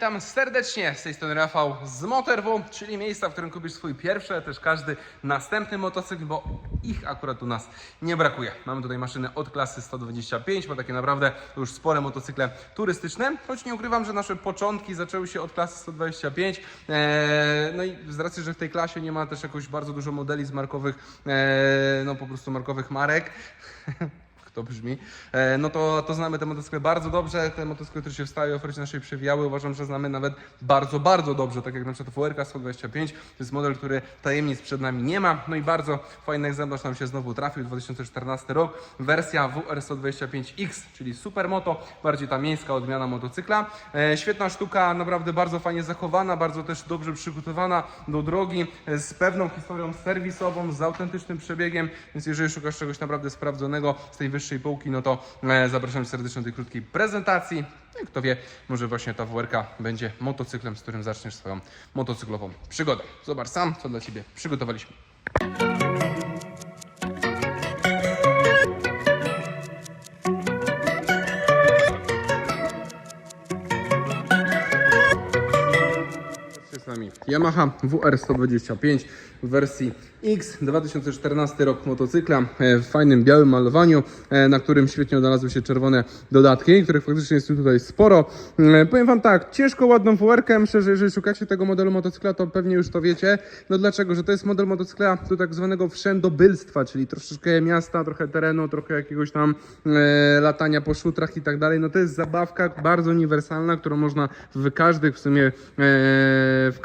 witam serdecznie z tej strony Rafał z Motorwu, czyli miejsca, w którym kupisz swój pierwszy, a też każdy następny motocykl, bo ich akurat u nas nie brakuje. Mamy tutaj maszyny od klasy 125, bo takie naprawdę już spore motocykle turystyczne, choć nie ukrywam, że nasze początki zaczęły się od klasy 125. Eee, no i z racji, że w tej klasie nie ma też jakoś bardzo dużo modeli z markowych, eee, no po prostu markowych marek. to brzmi, e, no to, to znamy te motocykle bardzo dobrze, te motocykle, które się w ofercie naszej przewijały, uważam, że znamy nawet bardzo, bardzo dobrze, tak jak na przykład WRK 125, to jest model, który tajemnic przed nami nie ma, no i bardzo fajny egzemplarz nam się znowu trafił, 2014 rok, wersja WR 125X, czyli supermoto, bardziej ta miejska odmiana motocykla, e, świetna sztuka, naprawdę bardzo fajnie zachowana, bardzo też dobrze przygotowana do drogi, e, z pewną historią serwisową, z autentycznym przebiegiem, więc jeżeli szukasz czegoś naprawdę sprawdzonego z tej wyższej półki, no to e, zapraszam serdecznie do tej krótkiej prezentacji. No i kto wie, może właśnie ta WRK będzie motocyklem, z którym zaczniesz swoją motocyklową przygodę. Zobacz sam, co dla Ciebie przygotowaliśmy. Jest z nami Yamaha WR125 w wersji X, 2014 rok motocykla e, w fajnym białym malowaniu, e, na którym świetnie odnalazły się czerwone dodatki, których faktycznie jest tutaj sporo. E, Powiem Wam tak, ciężko ładną WR-kę, myślę, że jeżeli szukacie tego modelu motocykla, to pewnie już to wiecie. No dlaczego? Że to jest model motocykla do tak zwanego wszędobylstwa, czyli troszeczkę miasta, trochę terenu, trochę jakiegoś tam latania po szutrach i tak dalej. No to jest zabawka bardzo uniwersalna, którą można w każdych w sumie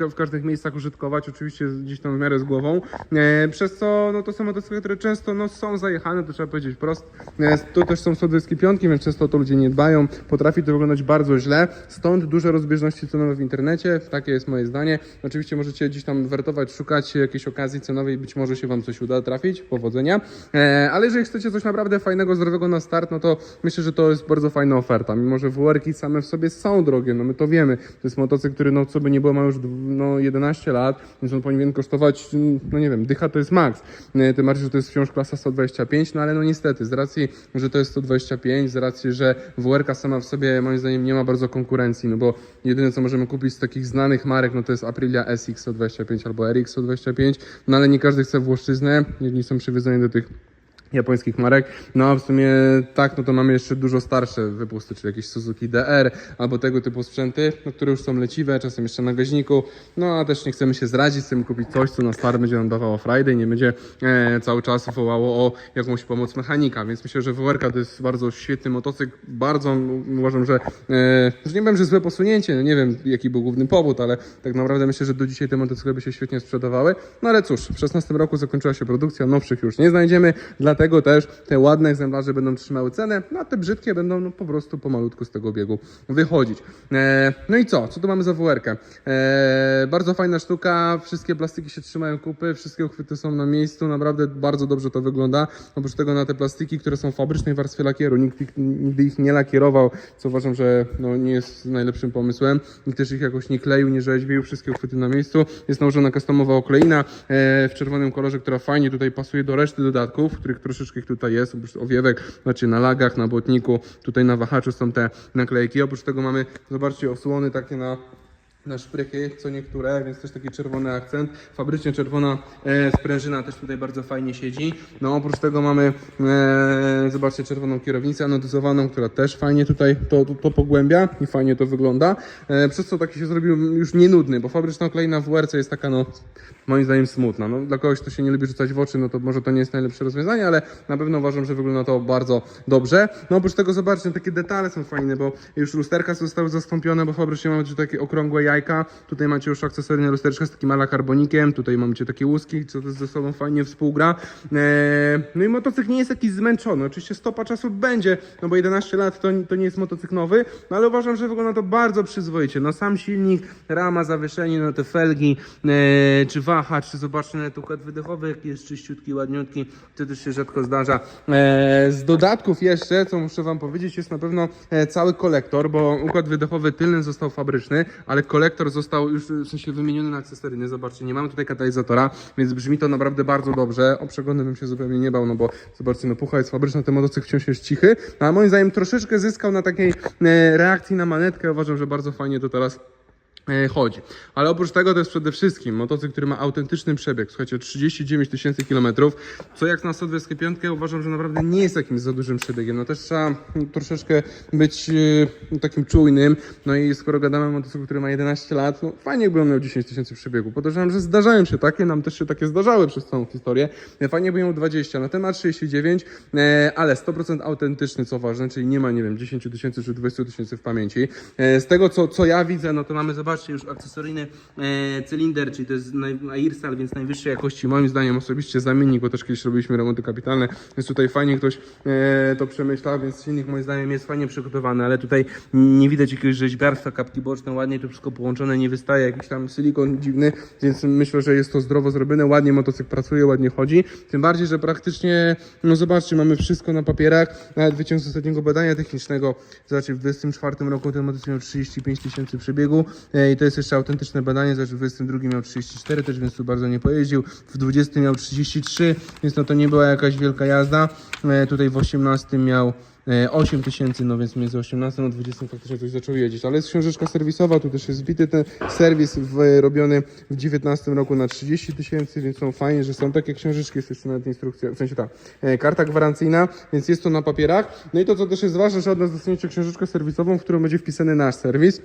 w każdych miejscach użytkować, oczywiście gdzieś tam w miarę z głową. E, przez co no to są motocykle, które często no, są zajechane, to trzeba powiedzieć wprost. E, to też są 125, więc często to ludzie nie dbają. Potrafi to wyglądać bardzo źle, stąd duże rozbieżności cenowe w internecie, takie jest moje zdanie. Oczywiście możecie gdzieś tam wertować, szukać jakiejś okazji cenowej, być może się Wam coś uda trafić, powodzenia. E, ale jeżeli chcecie coś naprawdę fajnego, zdrowego na start, no to myślę, że to jest bardzo fajna oferta. Mimo, że WR-ki same w sobie są drogie, no my to wiemy. To jest motocykl, który no co by nie było ma już no, 11 lat, więc on powinien kosztować, no nie wiem, dycha to jest maks. E, Tym bardziej, że to jest wciąż klasa 125, no ale no niestety, z racji, że to jest 125, z racji, że WR-ka sama w sobie moim zdaniem nie ma bardzo konkurencji, no bo jedyne co możemy kupić z takich znanych marek, no to jest Aprilia SX 125 albo RX 125, no ale nie każdy chce Włoszczyznę, nie są przywiązani do tych japońskich marek. No a w sumie tak, no to mamy jeszcze dużo starsze wypusty, czyli jakieś Suzuki DR albo tego typu sprzęty, no, które już są leciwe, czasem jeszcze na gaźniku. No a też nie chcemy się zrazić, chcemy kupić coś, co na start będzie nam dawało Friday nie będzie e, cały czas wołało o jakąś pomoc mechanika, więc myślę, że WRK to jest bardzo świetny motocykl, bardzo uważam, że, e, że nie wiem, że złe posunięcie, no nie wiem jaki był główny powód, ale tak naprawdę myślę, że do dzisiaj te motocykle by się świetnie sprzedawały. No ale cóż, w 16 roku zakończyła się produkcja, nowszych już nie znajdziemy, dlatego też te ładne egzemplarze będą trzymały cenę, no a te brzydkie będą no, po prostu pomalutku z tego biegu wychodzić. E, no i co? Co tu mamy za WR-kę? E, bardzo fajna sztuka, wszystkie plastiki się trzymają kupy, wszystkie uchwyty są na miejscu, naprawdę bardzo dobrze to wygląda. Oprócz tego na te plastiki, które są w fabrycznej warstwie lakieru, nikt ich, nigdy ich nie lakierował, co uważam, że no, nie jest najlepszym pomysłem. Nikt też ich jakoś nie kleił, nie rzeźbił, wszystkie uchwyty na miejscu. Jest nałożona customowa okleina e, w czerwonym kolorze, która fajnie tutaj pasuje do reszty dodatków, których troszeczkę ich tutaj jest, oprócz owiewek, znaczy na lagach, na błotniku, tutaj na wahaczu są te naklejki. Oprócz tego mamy, zobaczcie, osłony takie na na szprychy, co niektóre, więc też taki czerwony akcent. Fabrycznie czerwona e, sprężyna też tutaj bardzo fajnie siedzi. No oprócz tego mamy, e, zobaczcie, czerwoną kierownicę anotyzowaną, która też fajnie tutaj to, to, to pogłębia i fajnie to wygląda. E, przez co taki się zrobił już nienudny, bo fabryczna kleina w WRC jest taka, no moim zdaniem smutna. No, dla kogoś, kto się nie lubi rzucać w oczy, no to może to nie jest najlepsze rozwiązanie, ale na pewno uważam, że wygląda to bardzo dobrze. No oprócz tego zobaczcie, takie detale są fajne, bo już lusterka zostały zastąpione, bo fabrycznie mamy tu takie okrągłe jajka. Tutaj macie już akcesoryjne lustereczka z takim alakarbonikiem. Tutaj mamy takie łuski, co ze sobą fajnie współgra. Eee, no i motocykl nie jest jakiś zmęczony. Oczywiście stopa czasu będzie, no bo 11 lat to, to nie jest motocykl nowy, no ale uważam, że wygląda to bardzo przyzwoicie. No sam silnik, rama, zawieszenie, no te felgi, eee, czy wahacz, czy zobaczcie nawet układ wydechowy, jaki jest czyściutki, ładniutki. To też się rzadko zdarza. Eee, z dodatków jeszcze, co muszę wam powiedzieć, jest na pewno e, cały kolektor, bo układ wydechowy tylny został fabryczny, ale kolektor został już w sensie wymieniony na akcesoryjny. Zobaczcie, nie mamy tutaj katalizatora, więc brzmi to naprawdę bardzo dobrze. O przegony bym się zupełnie nie bał, no bo zobaczcie, no pucha jest fabryczna, ten motocykl wciąż jest cichy, a moim zdaniem troszeczkę zyskał na takiej e, reakcji na manetkę. Uważam, że bardzo fajnie to teraz chodzi. Ale oprócz tego to jest przede wszystkim motocykl, który ma autentyczny przebieg. Słuchajcie, 39 tysięcy kilometrów, co jak na 125 uważam, że naprawdę nie jest jakimś za dużym przebiegiem. No też trzeba troszeczkę być e, takim czujnym. No i skoro gadamy o motocyklu, który ma 11 lat, no fajnie jakby on miał 10 tysięcy przebiegu. Podejrzewam, że zdarzają się takie, nam też się takie zdarzały przez całą historię. E, Fajnie by miał 20, no ten ma 39, e, ale 100% autentyczny, co ważne, czyli nie ma, nie wiem, 10 tysięcy czy 20 tysięcy w pamięci. E, Z tego, co, co ja widzę, no to mamy, zobaczcie, już akcesoryjny e, cylinder, czyli to jest Airsal, więc najwyższej jakości, moim zdaniem osobiście zamiennik, bo też kiedyś robiliśmy remonty kapitalne, więc tutaj fajnie ktoś e, to przemyślał, więc silnik moim zdaniem jest fajnie przygotowany, ale tutaj nie widać jakiegoś rzeźbiarstwa, kapki boczne, ładnie to wszystko połączone, nie wystaje jakiś tam silikon dziwny, więc myślę, że jest to zdrowo zrobione, ładnie motocykl pracuje, ładnie chodzi, tym bardziej, że praktycznie, no zobaczcie, mamy wszystko na papierach, nawet wyciąg z ostatniego badania technicznego, zobaczcie, w 2024 roku ten motocykl miał 35 tysięcy przebiegu e, i to jest jeszcze autentyczne badanie, zobaczcie, w 2022 miał 34 też, więc tu bardzo nie pojeździł, w 20 miał 33, więc no to nie była jakaś wielka jazda, e, tutaj w 18 miał e, 8 tysięcy, no więc między 18 a 20 faktycznie coś zaczął jeździć, ale jest książeczka serwisowa, tu też jest wbity ten serwis w, robiony w 19 roku na 30 tysięcy, więc są fajnie, że są takie książeczki, jest jeszcze nawet instrukcja, w sensie ta e, karta gwarancyjna, więc jest to na papierach. No i to, co też jest ważne, że od nas dostaniecie książeczkę serwisową, w którą będzie wpisany nasz serwis.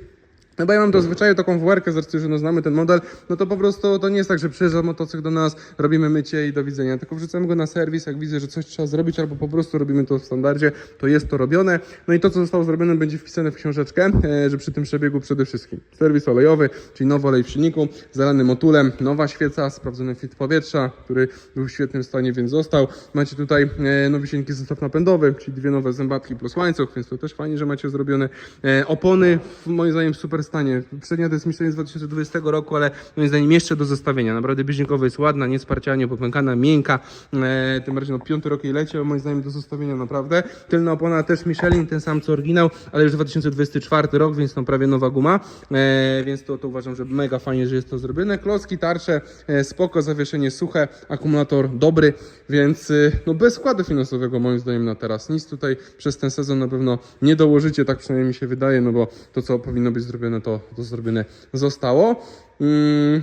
No bo ja mam do zwyczaju taką WR-kę, z racji, że no znamy ten model, no to po prostu to nie jest tak, że przyjeżdża motocykl do nas, robimy mycie i do widzenia, tylko wrzucamy go na serwis, jak widzę, że coś trzeba zrobić, albo po prostu robimy to w standardzie, to jest to robione. No i to, co zostało zrobione, będzie wpisane w książeczkę, e, że przy tym przebiegu przede wszystkim serwis olejowy, czyli nowy olej w silniku, zalany motulem, nowa świeca, sprawdzony fit powietrza, który był w świetnym stanie, więc został. Macie tutaj e, nowy silnik zestaw napędowy, czyli dwie nowe zębatki plus łańcuch, więc to też fajnie, że macie zrobione. E, opony, moim zdaniem, w super stanie. Przednia to jest myślenie z 2020 roku, ale moim zdaniem jeszcze do zestawienia. Naprawdę bieżnikowa jest ładna, niesparcialnie popękana, miękka. E, tym bardziej no piąty rok jej leci, ale moim zdaniem do zestawienia naprawdę. Tylna opona też Michelin, ten sam co oryginał, ale już 2024 rok, więc no prawie nowa guma. E, więc to, to uważam, że mega fajnie, że jest to zrobione. Klocki, tarcze, e, spoko, zawieszenie suche, akumulator dobry, więc e, no bez składu finansowego moim zdaniem na teraz. Nic tutaj przez ten sezon na pewno nie dołożycie, tak przynajmniej mi się wydaje, no bo to co powinno być zrobione, to, to zrobione zostało. Mm.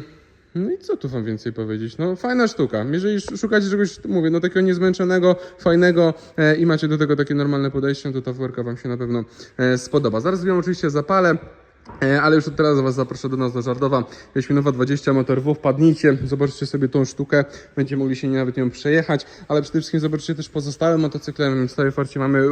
No i co tu wam więcej powiedzieć? No fajna sztuka. Jeżeli sz- szukacie czegoś, mówię, no takiego niezmęczonego, fajnego e, i macie do tego takie normalne podejście, to ta worka wam się na pewno e, spodoba. Zaraz ją oczywiście zapalę. E, Ale już od teraz Was zaproszę do nas do Żardowa. Jaśminowa 20 motor W. Wpadnijcie, zobaczcie sobie tą sztukę. Będziecie mogli się nawet nią przejechać, ale przede wszystkim zobaczcie też pozostałe motocykle. W stałej farcie mamy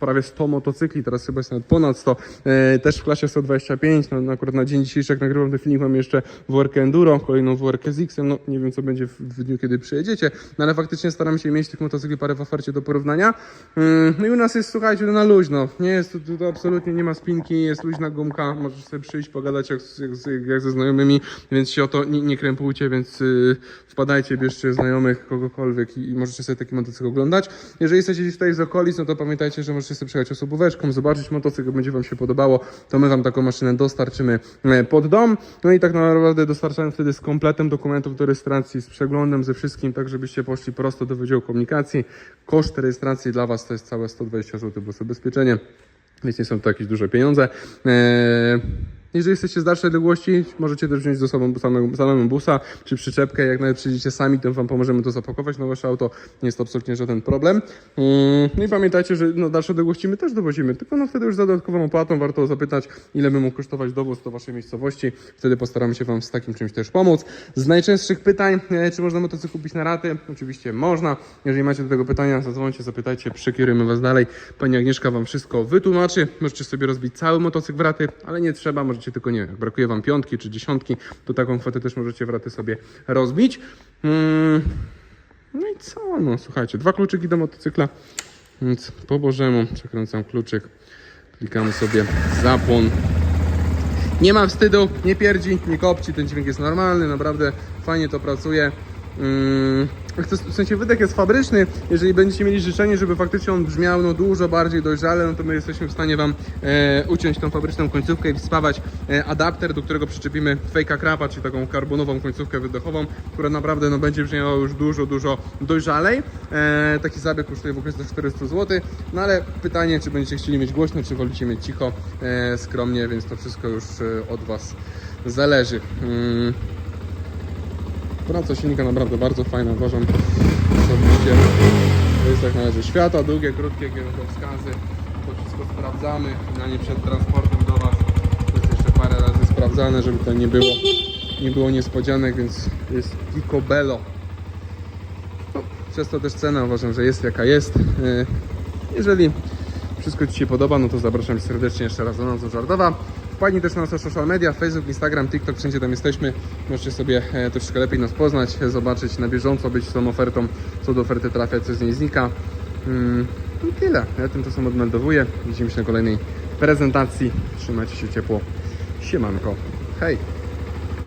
prawie 100 motocykli, teraz chyba jest nawet ponad 100. E, Też w klasie 125. No, no akurat na dzień dzisiejszy, jak nagrywam ten filmik, mam jeszcze WRK Enduro, kolejną WRK z X. No nie wiem, co będzie w, dniu, kiedy przyjedziecie, no ale faktycznie staram się mieć tych motocykli parę w ofercie do porównania. Mm, No i u nas jest, słuchajcie, na luźno. Nie jest to absolutnie nie ma spinki, jest luźna gumka, możesz sobie przyjść, pogadać jak, jak, jak ze znajomymi, więc się o to nie, nie krępujcie, więc y, wpadajcie, bierzcie znajomych, kogokolwiek i, i możecie sobie taki motocykl oglądać. Jeżeli jesteście gdzieś tutaj z okolic, no to pamiętajcie, że możecie sobie przyjechać osobóweczką, zobaczyć motocykl, będzie Wam się podobało, to my Wam taką maszynę dostarczymy e, pod dom. No i tak naprawdę dostarczamy wtedy z kompletem dokumentów do rejestracji, z przeglądem, ze wszystkim, tak żebyście poszli prosto do Wydziału Komunikacji. Koszt rejestracji dla Was to jest całe 120 zł, bo ubezpieczenie. Więc nie są to jakieś duże pieniądze. Jeżeli jesteście z dalszej odległości, możecie też wziąć ze sobą samego, samego busa czy przyczepkę. Jak nawet przyjdziecie sami, to Wam pomożemy to zapakować na Wasze auto. Nie jest to absolutnie żaden problem. Mm, No i pamiętajcie, że no, dalsze odległości my też dowozimy, tylko no wtedy już za dodatkową opłatą warto zapytać, ile by mógł kosztować dowóz do Waszej miejscowości. Wtedy postaramy się Wam z takim czymś też pomóc. Z najczęstszych pytań, e, czy można motocykl kupić na raty? Oczywiście można. Jeżeli macie do tego pytania, zadzwońcie, zapytajcie, przekierujemy Was dalej. Pani Agnieszka Wam wszystko wytłumaczy. Możecie sobie rozbić cały motocykl w raty, ale nie trzeba, możecie tylko, nie wiem, brakuje Wam piątki czy dziesiątki, to taką kwotę też możecie w raty sobie rozbić. Mm. No i co? No słuchajcie, dwa kluczyki do motocykla, więc po Bożemu przekręcam kluczyk, klikamy sobie zapłon. Nie ma wstydu, nie pierdzi, nie kopci, ten dźwięk jest normalny, naprawdę fajnie to pracuje. Mm, w sensie wydech jest fabryczny, jeżeli będziecie mieli życzenie, żeby faktycznie on brzmiał no, dużo bardziej dojrzale, no to my jesteśmy w stanie Wam e, uciąć tą fabryczną końcówkę i wspawać e, adapter, do którego przyczepimy fejka krapa, czyli taką karbonową końcówkę wydechową, która naprawdę no, będzie brzmiała już dużo, dużo dojrzalej. E, taki zabieg kosztuje w okolicach 400 zł, no ale pytanie, czy będziecie chcieli mieć głośno, czy wolicie mieć cicho, e, skromnie, więc to wszystko już e, od Was zależy. Mm. Praca silnika naprawdę bardzo fajna, uważam osobiście. To jest jak na razie świata, długie, krótkie kierunkowskazy. To wszystko sprawdzamy, na nie przed transportem do Was. To jest jeszcze parę razy sprawdzane, żeby to nie było, nie było niespodzianek, więc jest picobello. No, przez to też cena uważam, że jest jaka jest. Yy, Jeżeli wszystko Ci się podoba, no to zapraszam serdecznie jeszcze raz do nas do Żardowa. Wpadnij też na nasze social media, Facebook, Instagram, TikTok, wszędzie tam jesteśmy. Możecie sobie e, troszkę lepiej nas poznać, e, zobaczyć na bieżąco, być z tą ofertą, co do oferty trafia, co z niej znika. Mm, I tyle. Ja tymczasem odmeldowuję. Widzimy się na kolejnej prezentacji. Trzymajcie się ciepło. Siemanko. Hej!